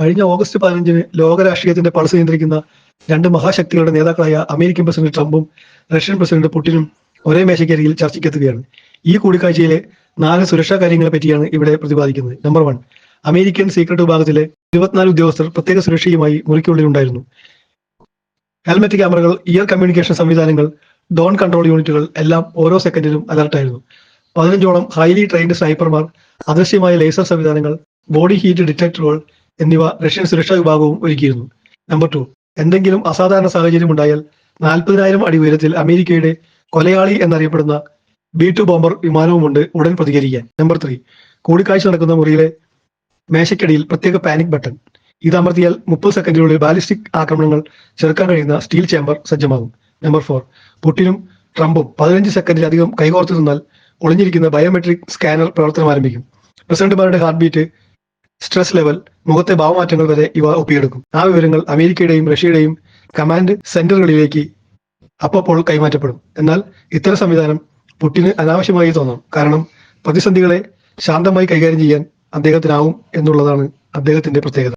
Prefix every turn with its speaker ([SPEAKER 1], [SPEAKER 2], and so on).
[SPEAKER 1] കഴിഞ്ഞ ഓഗസ്റ്റ് പതിനഞ്ചിന് ലോക രാഷ്ട്രീയത്തിന്റെ പൾസ് നിയന്ത്രിക്കുന്ന രണ്ട് മഹാശക്തികളുടെ നേതാക്കളായ അമേരിക്കൻ പ്രസിഡന്റ് ട്രംപും റഷ്യൻ പ്രസിഡന്റ് പുടിനും ഒരേ മേശയ്ക്കരികിൽ ചർച്ചയ്ക്കെത്തുകയാണ്. ഈ കൂടിക്കാഴ്ചയിലെ നാല് സുരക്ഷാ കാര്യങ്ങളെ പറ്റിയാണ് ഇവിടെ പ്രതിപാദിക്കുന്നത്. നമ്പർ വൺ അമേരിക്കൻ സീക്രട്ട് വിഭാഗത്തിലെ ഇരുപത്തിനാല് ഉദ്യോഗസ്ഥർ പ്രത്യേക സുരക്ഷയുമായി മുറിക്കുള്ളിലുണ്ടായിരുന്നു. ഹെൽമെറ്റ് ക്യാമറകൾ ഇയർ കമ്മ്യൂണിക്കേഷൻ സംവിധാനങ്ങൾ ഡോൺ കൺട്രോൾ യൂണിറ്റുകൾ എല്ലാം ഓരോ സെക്കൻഡിലും അലർട്ടായിരുന്നു പതിനഞ്ചോളം ഹൈലി ട്രെയിൻഡ് സ്നൈപ്പർമാർ അദൃശ്യമായ ലേസർ സംവിധാനങ്ങൾ ബോഡി ഹീറ്റ് ഡിറ്റക്ടറുകൾ എന്നിവ റഷ്യൻ സുരക്ഷാ വിഭാഗവും ഒരുക്കിയിരുന്നു. നമ്പർ ടു എന്തെങ്കിലും അസാധാരണ സാഹചര്യം ഉണ്ടായാൽ നാൽപ്പതിനായിരം അടി ഉയരത്തിൽ അമേരിക്കയുടെ കൊലയാളി എന്നറിയപ്പെടുന്ന ബി ടു ബോംബർ വിമാനവുമുണ്ട് ഉടൻ പ്രതികരിക്കാൻ. നമ്പർ ത്രീ കൂടിക്കാഴ്ച നടക്കുന്ന മുറിയിലെ മേശയ്ക്കടിയിൽ പ്രത്യേക പാനിക് ബട്ടൺ ഇത് അമർത്തിയാൽ മുപ്പത് സെക്കൻഡിനുള്ളിൽ ബാലിസ്റ്റിക് ആക്രമണങ്ങൾ ചെറുക്കാൻ കഴിയുന്ന സ്റ്റീൽ ചേംബർ സജ്ജമാകും. നമ്പർ ഫോർ പുട്ടിനും ട്രംപും പതിനഞ്ച് സെക്കൻഡിലധികം കൈകോർത്തു നിന്നാൽ ഒളിഞ്ഞിരിക്കുന്ന ബയോമെട്രിക് സ്കാനർ പ്രവർത്തനം ആരംഭിക്കും. പ്രസിഡന്റുമാരുടെ ഹാർട്ട് ബീറ്റ് സ്ട്രെസ് ലെവൽ മുഖത്തെ ഭാവമാറ്റങ്ങൾ വരെ ഇവ ഒപ്പിയെടുക്കും. ആ വിവരങ്ങൾ അമേരിക്കയുടെയും റഷ്യയുടെയും കമാൻഡ് സെന്ററുകളിലേക്ക് അപ്പോൾ കൈമാറ്റപ്പെടും. എന്നാൽ ഇത്തരം സംവിധാനം പുട്ടിന് അനാവശ്യമായി തോന്നാം. കാരണം പ്രതിസന്ധികളെ ശാന്തമായി കൈകാര്യം ചെയ്യാൻ അദ്ദേഹത്തിനാവും എന്നുള്ളതാണ് അദ്ദേഹത്തിന്റെ പ്രത്യേകത.